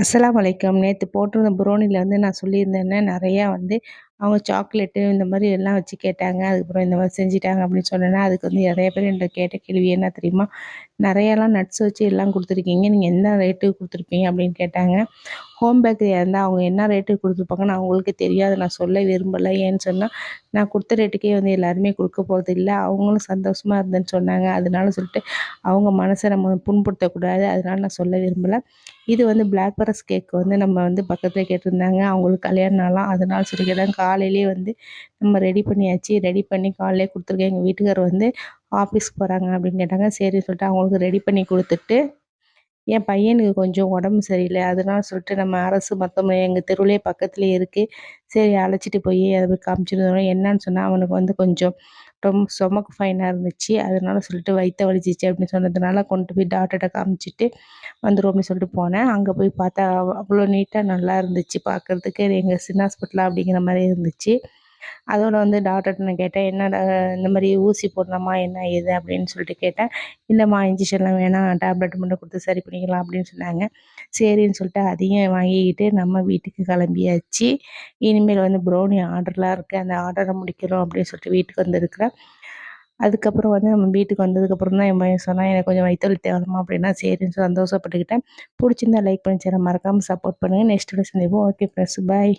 அஸ்லாம் வலைக்கம் நேற்று போட்டிருந்த புரோனியில் வந்து நான் சொல்லியிருந்தேன்னா நிறையா வந்து அவங்க சாக்லேட்டு இந்த மாதிரி எல்லாம் வச்சு கேட்டாங்க. அதுக்கப்புறம் இந்த மாதிரி செஞ்சுட்டாங்க அப்படின்னு சொன்னேன்னா அதுக்கு வந்து நிறைய பேர் என்கிட்ட கேட்ட கேள்வி என்ன தெரியுமா? நிறையாலாம் நட்ஸ் வச்சு எல்லாம் கொடுத்துருக்கீங்க. நீங்கள் என்ன ரேட்டுக்கு கொடுத்துருப்பீங்க அப்படின்னு கேட்டாங்க. ஹோம் பேக்கரியாக இருந்தால் அவங்க என்ன ரேட்டுக்கு கொடுத்துருப்பாங்கன்னு அவங்களுக்கு தெரியாது. நான் சொல்ல விரும்பலை. ஏன்னு சொன்னால் நான் கொடுத்த ரேட்டுக்கே வந்து எல்லாருமே கொடுக்க போகிறது இல்லை. அவங்களும் சந்தோஷமாக இருந்தேன்னு சொன்னாங்க. அதனால சொல்லிட்டு அவங்க மனசை நம்ம புண்படுத்தக்கூடாது அதனால நான் சொல்ல விரும்பலை. இது வந்து பிளாக் ஃபாரஸ்ட் கேக் வந்து நம்ம வந்து பக்கத்தில் கேட்டிருந்தாங்க. அவங்களுக்கு கல்யாணம்லாம் அதனால சொல்லி கேட்டாங்க காலையிலேயே வந்து நம்ம ரெடி பண்ணியாச்சு. ரெடி பண்ணி காலையிலே கொடுத்துருக்கேன் எங்கள் வீட்டுக்கார் வந்து ஆஃபீஸ்க்கு போகிறாங்க அப்படின்னு கேட்டாங்க. சரி சொல்லிட்டு அவங்களுக்கு ரெடி பண்ணி கொடுத்துட்டு என் பையனுக்கு கொஞ்சம் உடம்பு சரியில்லை. அதனால சொல்லிட்டு நம்ம அரசு மருத்துவமனை எங்கள் தெருவிலே பக்கத்துலேயே இருக்குது சரி அழைச்சிட்டு போய் அதை போய் காமிச்சிருந்தோம். என்னன்னு சொன்னால் அவனுக்கு வந்து கொஞ்சம் ரொம்ப ஸ்டொமக் ஃபைனாக இருந்துச்சு. அதனால சொல்லிட்டு வயிற்ற வலிச்சிச்சு அப்படின்னு சொன்னதுனால கொண்டு போய் டாக்டர்கிட்ட காமிச்சிட்டு வந்துடும் அப்படின்னு சொல்லிட்டு போனேன். அங்கே போய் பார்த்தா அவ்வளோ நீட்டாக நல்லா இருந்துச்சு. பார்க்குறதுக்கு எங்கள் சின்ன ஹாஸ்பிட்டலாக அப்படிங்கிற மாதிரி இருந்துச்சு. அதோட வந்து டாக்டர்கிட்ட நான் கேட்டேன் என்னடா இந்த மாதிரி ஊசி போடலாமா என்ன ஏது? அப்படின்னு சொல்லிட்டு கேட்டேன். இல்லைம்மா இன்ஜெக்ஷன்லாம் வேணாம். டேப்லெட் மட்டும் கொடுத்து சரி பண்ணிக்கலாம் அப்படின்னு சொன்னாங்க. சரின்னு சொல்லிட்டு அதையும் வாங்கிக்கிட்டு நம்ம வீட்டுக்கு கிளம்பியாச்சு. இனிமேல் வந்து ப்ரௌனி ஆர்டர்லாம் இருக்குது அந்த ஆர்டரை முடிக்கிறோம் அப்படின்னு சொல்லிட்டு வீட்டுக்கு வந்துருக்கிறேன் அதுக்கப்புறம் வந்து நம்ம வீட்டுக்கு வந்ததுக்கப்புறம் தான் என் பையன் சொன்னால் எனக்கு கொஞ்சம் வயிற்று தேவலமா அப்படின்னா சரின்னு சந்தோஷப்பட்டுக்கிட்டேன். பிடிச்சிருந்தா லைக் பண்ணி சேர மறக்காமல் சப்போர்ட் பண்ணுங்கள் நெக்ஸ்ட் சந்திப்போம். ஓகே ஃப்ரெண்ட்ஸ் பாய்